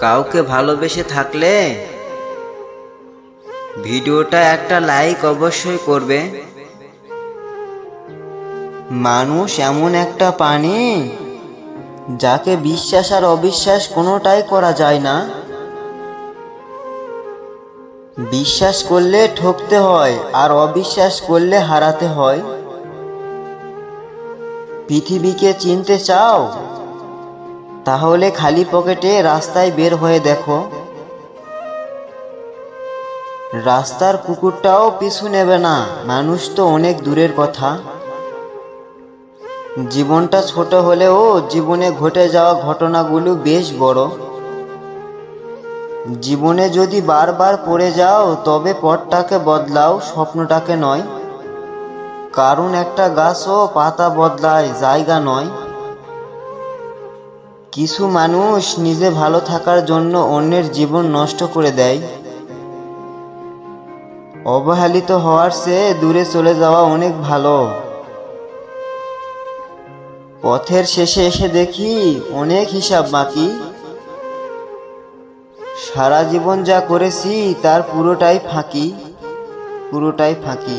কাউকে ভালোবেসে থাকলে ভিডিওটা একটা লাইক অবশ্যই করবে। মানুষ এমন একটা প্রাণী যাকে বিশ্বাস আর অবিশ্বাস কোনোটাই করা যায় না। বিশ্বাস করলে ঠকতে হয় আর অবিশ্বাস করলে হারাতে হয়। পৃথিবীকে চিনতে চাও? তাহলে খালি পকেটে রাস্তায় বের হয়ে দেখো। রাস্তার কুকুরটাও পিছু নেবে না, মানুষ তো অনেক দূরের কথা। জীবনটা ছোট হলেও জীবনে ঘটে যাওয়া ঘটনাগুলো বেশ বড়। জীবনে যদি বারবার পড়ে যাও, তবে পথটাকে বদলাও, স্বপ্নটাকে নয়। কারণ একটা গাছও পাতা বদলায়, জায়গা নয়। কিছু মানুষ নিজে ভালো থাকার জন্য অন্যের জীবন নষ্ট করে দেয়। অবহেলিত হওয়ার চেয়ে দূরে চলে যাওয়া অনেক ভালো। পথের শেষে এসে দেখি অনেক হিসাব বাকি। সারা জীবন যা করেছি তার পুরোটাই ফাঁকি পুরোটাই ফাঁকি।